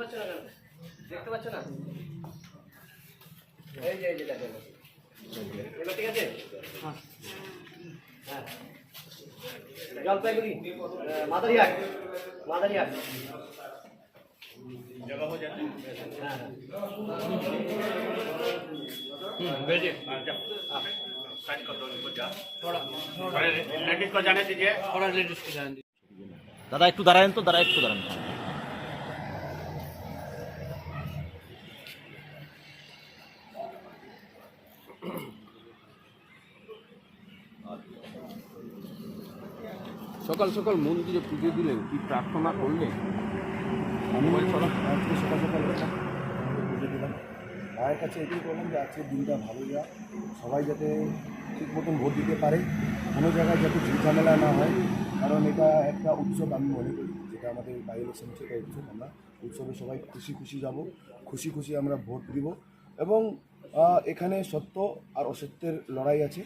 পাচ্ছ না কেন দেখতে পাচ্ছ না এই যে এই যে দেখো এবার ঠিক আছে হ্যাঁ জলপাইগুড়ি আহ, মাদারিহাট মাদারিহাট जगह हो जाती है হ্যাঁ হ্যাঁ भेजिए साइड कर दो इनको जा थोड़ा लेडीज को जाने दीजिए थोड़ा लेडीज को जाने दीजिए দাদা একটু দাঁড়ায়েন তো দাঁড়া একটু দাঁড়ান সকাল সকাল মন্দিরে পুজো দিলেন, কি প্রার্থনা করলেন? আমি আজকে সকাল সকাল পুজো দিলাম। মায়ের কাছে এটাই করলাম যে আজকের দিনটা ভালো যা সবাই যাতে ঠিক মতন ভোট দিতে পারে। কোনো জায়গায় যাতে ঝামেলা না হয়। কারণ এটা একটা উৎসব, আমি মনে করি, যেটা আমাদের বাই ইলেকশন এটা উৎসব। আমরা উৎসবে সবাই খুশি খুশি যাব। খুশি খুশি আমরা ভোট দিব। এবং এখানে সত্য আর অসত্যের লড়াই আছে।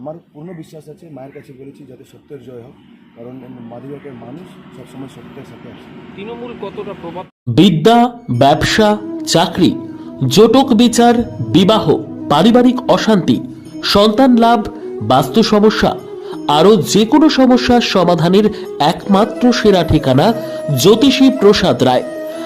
আমার পূর্ণ বিশ্বাস আছে মায়ের কাছে বলেছি যাতে সত্যের জয় হোক। কারণ মাদিবাকের মানুষ সবসময় সত্যের সাথে আছে তৃণমূল কতটা প্রভাব বিদ্যা ব্যবসা চাকরি জটক বিচার বিবাহ পারিবারিক অশান্তি সন্তান লাভ বাস্তু সমস্যা আরও যে কোনো সমস্যার সমাধানের একমাত্র সেরা ঠিকানা জ্যোতিষী প্রসাদ রায়।